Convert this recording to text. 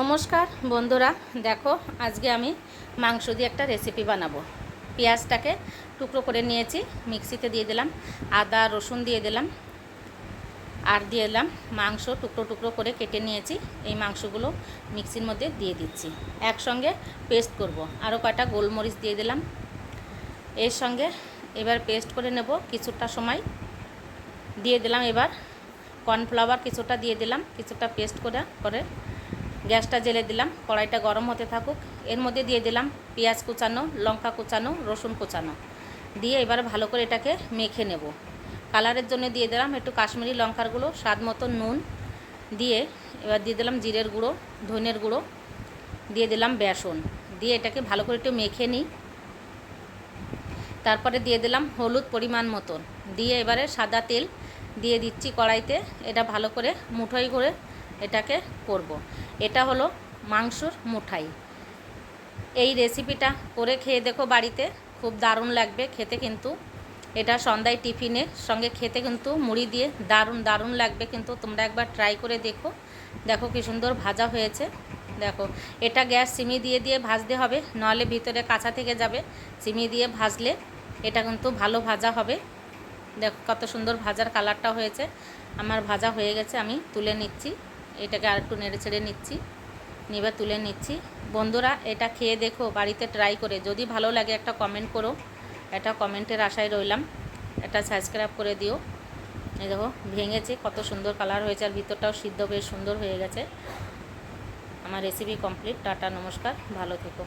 নমস্কার, বন্ধুরা। দেখো, আজকে আমি মাংস দিয়ে একটা রেসিপি বানাবো। পেঁয়াজটাকে টুকরো করে নিয়েছি, মিক্সিতে দিয়ে দিলাম, আদা, রসুন দিয়ে দিলাম, আর দিয়ে দিলাম মাংস টুকরো টুকরো করে কেটে নিয়েছি। এই মাংসগুলো মিক্সির মধ্যে দিয়ে দিচ্ছি। একসঙ্গে পেস্ট করব। আরও কয়টা গোলমরিচ দিয়ে দিলাম। এর সঙ্গে এবার পেস্ট করে নেব কিছুটা সময়। দিয়ে দিলাম এবার কর্নফ্লাওয়ার কিছুটা দিয়ে দিলাম, কিছুটা পেস্ট করে করে গ্যাসটা জেলে দিলাম, কড়াইটা গরম হতে থাকুক। এর মধ্যে দিয়ে দিলাম পেঁয়াজ কুচানো, লঙ্কা কুচানো, রসুন কুচানো। দিয়ে এবার ভালো করে এটাকে মেখে নেব। কালারের জন্য দিয়ে দিলাম একটু কাশ্মীরি লঙ্কার গুঁড়ো, স্বাদ মতো নুন। দিয়ে এবার দিয়ে দিলাম জিরের গুঁড়ো, ধনের গুঁড়ো। দিয়ে দিলাম বেসন। দিয়ে এটাকে ভালো করে একটু মেখে নিই। তারপরে দিয়ে দিলাম হলুদ পরিমাণ মতন। দিয়ে এবারে সাদা তেল দিয়ে দিচ্ছি কড়াইতে। এটা ভালো করে মুঠোই করে এটাকে করব। এটা হলো মাংসর মুঠাই। এই রেসিপিটা করে খেয়ে দেখো বাড়িতে, খুব দারুণ লাগবে। খেতে কিন্তু এটা সন্ধ্যায় টিফিনের সঙ্গে খেতে কিন্তু মুড়ি দিয়ে দারুণ দারুণ লাগবে কিন্তু। তোমরা একবার ট্রাই করে দেখো। দেখো কি সুন্দর ভাজা হয়েছে। দেখো, এটা গ্যাস সিমি দিয়ে দিয়ে ভাজতে হবে নাহলে ভিতরে কাঁচা থেকে যাবে। সিমি দিয়ে ভাজলে এটা কিন্তু ভালো ভাজা হবে। দেখো কত সুন্দর ভাজার কালারটা হয়েছে। আমার ভাজা হয়ে গেছে, আমি তুলে নিচ্ছি। এটাকে আর একটু নেড়ে ছেড়ে নিচ্ছি। নিবে তুলে নিচ্ছি। বন্ধুরা, এটা খেয়ে দেখো, বাড়িতে ট্রাই করে। যদি ভালো লাগে একটা কমেন্ট করো। এটা কমেন্টের আশায় রইলাম। এটা সাবস্ক্রাইব করে দিও। এই দেখো, ভেঙেছে, কত সুন্দর কালার হয়েছে, আর ভিতরটাও সিদ্ধ বেশ সুন্দর হয়ে গেছে। আমার রেসিপি কমপ্লিট টাটা, নমস্কার। ভালো থেকো।